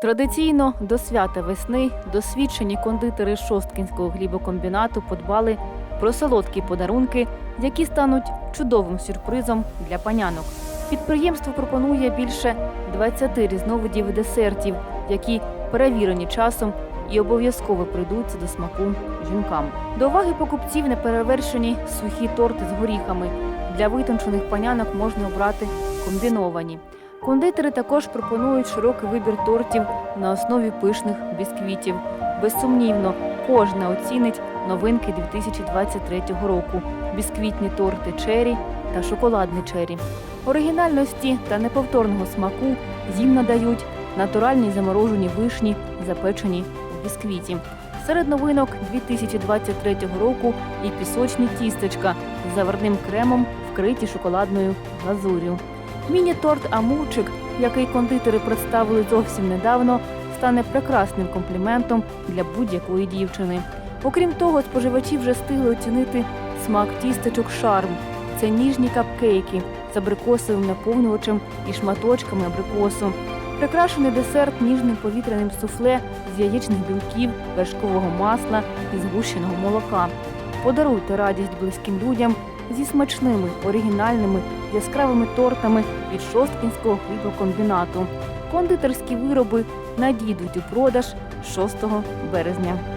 Традиційно до свята весни досвідчені кондитери Шосткінського хлібокомбінату подбали про солодкі подарунки, які стануть чудовим сюрпризом для панянок. Підприємство пропонує більше 20 різновидів десертів, які перевірені часом і обов'язково прийдуться до смаку жінкам. До уваги покупців неперевершені сухі торти з горіхами. Для витончених панянок можна обрати комбіновані. Кондитери також пропонують широкий вибір тортів на основі пишних бісквітів. Безсумнівно, кожна оцінить новинки 2023 року: бісквітні торти чері та шоколадний чері. Оригінальності та неповторного смаку їм надають натуральні заморожені вишні, запечені в бісквіті. Серед новинок 2023 року і пісочні тістечка з заварним кремом, вкриті шоколадною глазур'ю. Міні-торт Амурчик, який кондитери представили зовсім недавно, стане прекрасним компліментом для будь-якої дівчини. Окрім того, споживачі вже встигли оцінити смак тістечок шарм. Це ніжні капкейки з абрикосовим наповнювачем і шматочками абрикосу. Прикрашений десерт ніжним повітряним суфле з яєчних білків, вершкового масла і згущеного молока. Подаруйте радість близьким людям зі смачними, оригінальними, яскравими тортами від Шосткінського хлібокомбінату. Кондитерські вироби надійдуть у продаж 6 березня.